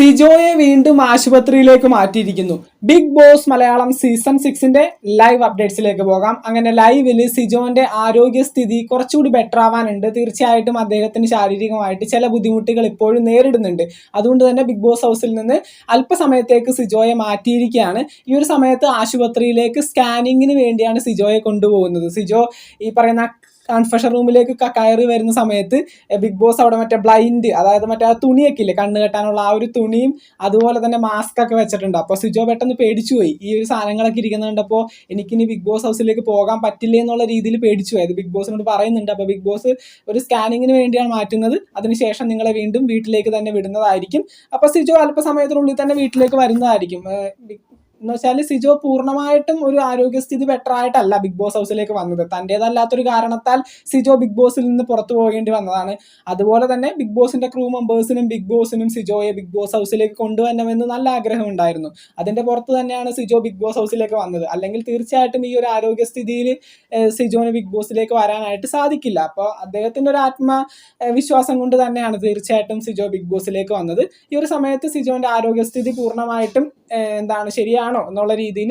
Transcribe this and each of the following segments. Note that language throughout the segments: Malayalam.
സിജോയെ വീണ്ടും ആശുപത്രിയിലേക്ക് മാറ്റിയിരിക്കുന്നു. ബിഗ് ബോസ് മലയാളം സീസൺ സിക്സിന്റെ ലൈവ് അപ്ഡേറ്റ്സിലേക്ക് പോകാം. അങ്ങനെ ലൈവിൽ സിജോന്റെ ആരോഗ്യസ്ഥിതി കുറച്ചുകൂടി ബെറ്റർ ആവാനുണ്ട്. തീർച്ചയായിട്ടും അദ്ദേഹത്തിന് ശാരീരികമായിട്ട് ചില ബുദ്ധിമുട്ടുകൾ ഇപ്പോഴും നേരിടുന്നുണ്ട്. അതുകൊണ്ട് തന്നെ ബിഗ് ബോസ് ഹൗസിൽ നിന്ന് അല്പസമയത്തേക്ക് സിജോയെ മാറ്റിയിരിക്കുകയാണ്. ഈ ഒരു സമയത്ത് ആശുപത്രിയിലേക്ക് സ്കാനിങ്ങിന് വേണ്ടിയാണ് സിജോയെ കൊണ്ടുപോകുന്നത്. സിജോ ഈ പറയുന്ന കൺഫഷൻ റൂമിലേക്ക് കയറി വരുന്ന സമയത്ത് ബിഗ് ബോസ് അവിടെ മറ്റേ ബ്ലൈൻഡ് അതായത് മറ്റേ ആ തുണിയൊക്കെ ഇല്ലേ കണ്ണ് കെട്ടാനുള്ള ആ ഒരു തുണിയും അതുപോലെ തന്നെ മാസ്ക് ഒക്കെ വെച്ചിട്ടുണ്ട്. അപ്പോൾ സിജോ പെട്ടെന്ന് പേടിച്ചു പോയി. ഈ ഒരു സാധനങ്ങളൊക്കെ ഇരിക്കുന്നത് കണ്ടപ്പോൾ എനിക്കിനി ബിഗ് ബോസ് ഹൗസിലേക്ക് പോകാൻ പറ്റില്ല എന്നുള്ള രീതിയിൽ പേടിച്ചു പോയി. അത് ബിഗ് ബോസിനോട് പറയുന്നുണ്ട്. അപ്പോൾ ബിഗ് ബോസ് ഒരു സ്കാനിങ്ങിന് വേണ്ടിയാണ് മാറ്റുന്നത്. അതിനുശേഷം നിങ്ങളെ വീണ്ടും വീട്ടിലേക്ക് തന്നെ വിടുന്നതായിരിക്കും. അപ്പോൾ സിജോ അല്പസമയത്തിനുള്ളിൽ തന്നെ വീട്ടിലേക്ക് വരുന്നതായിരിക്കും. എന്ന് വെച്ചാൽ സിജോ പൂർണമായിട്ടും ഒരു ആരോഗ്യസ്ഥിതി ബെറ്റർ ആയിട്ടല്ല ബിഗ് ബോസ് ഹൗസിലേക്ക് വന്നത്. തന്റേതല്ലാത്തൊരു കാരണത്താൽ സിജോ ബിഗ് ബോസിൽ നിന്ന് പുറത്തു പോകേണ്ടി വന്നതാണ്. അതുപോലെ തന്നെ ബിഗ് ബോസിന്റെ ക്രൂ മെമ്പേഴ്സിനും ബിഗ് ബോസിനും സിജോയെ ബിഗ് ബോസ് ഹൗസിലേക്ക് കൊണ്ടുവരണമെന്ന് നല്ല ആഗ്രഹം ഉണ്ടായിരുന്നു. അതിന്റെ പുറത്ത് തന്നെയാണ് സിജോ ബിഗ് ബോസ് ഹൗസിലേക്ക് വന്നത്. അല്ലെങ്കിൽ തീർച്ചയായിട്ടും ഈ ഒരു ആരോഗ്യസ്ഥിതിയിൽ സിജോന് ബിഗ് ബോസിലേക്ക് വരാനായിട്ട് സാധിക്കില്ല. അപ്പോൾ അദ്ദേഹത്തിന്റെ ഒരു ആത്മ വിശ്വാസം കൊണ്ട് തന്നെയാണ് തീർച്ചയായിട്ടും സിജോ ബിഗ് ബോസിലേക്ക് വന്നത്. ഈ ഒരു സമയത്ത് സിജോന്റെ ആരോഗ്യസ്ഥിതി പൂർണമായിട്ടും എന്താണ് ശരിയാണോ എന്നുള്ള രീതിയിൽ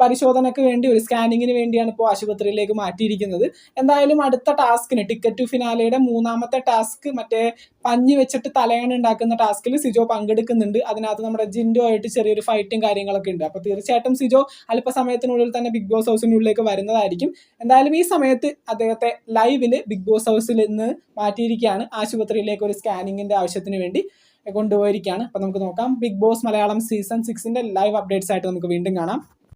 പരിശോധനയ്ക്ക് വേണ്ടി ഒരു സ്കാനിങ്ങിന് വേണ്ടിയാണ് ഇപ്പോൾ ആശുപത്രിയിലേക്ക് മാറ്റിയിരിക്കുന്നത്. എന്തായാലും അടുത്ത ടാസ്കിന് ടിക്കറ്റ് ടു ഫിനാലയുടെ മൂന്നാമത്തെ ടാസ്ക് മറ്റേ പഞ്ഞി വെച്ചിട്ട് തലയണ ഉണ്ടാക്കുന്ന ടാസ്കിൽ സിജോ പങ്കെടുക്കുന്നുണ്ട്. അതിനകത്ത് നമ്മുടെ ജിൻഡോ ആയിട്ട് ചെറിയൊരു ഫൈറ്റും കാര്യങ്ങളൊക്കെ ഉണ്ട്. അപ്പോൾ തീർച്ചയായിട്ടും സിജോ അല്പസമയത്തിനുള്ളിൽ തന്നെ ബിഗ് ബോസ് ഹൗസിനുള്ളിലേക്ക് വരുന്നതായിരിക്കും. എന്തായാലും ഈ സമയത്ത് അദ്ദേഹത്തെ ലൈവിൽ ബിഗ് ബോസ് ഹൗസിൽ നിന്ന് മാറ്റിയിരിക്കുകയാണ് ആശുപത്രിയിലേക്ക് ഒരു സ്കാനിങ്ങിന്റെ ആവശ്യത്തിന് വേണ്ടി. കൊണ്ടുപോയിരിക്കുകയാണ്. അപ്പോൾ നമുക്ക് നോക്കാം. ബിഗ് ബോസ് മലയാളം സീസൺ സിക്സിന്റെ ലൈവ് അപ്ഡേറ്റ്സ് ആയിട്ട് നമുക്ക് വീണ്ടും കാണാം.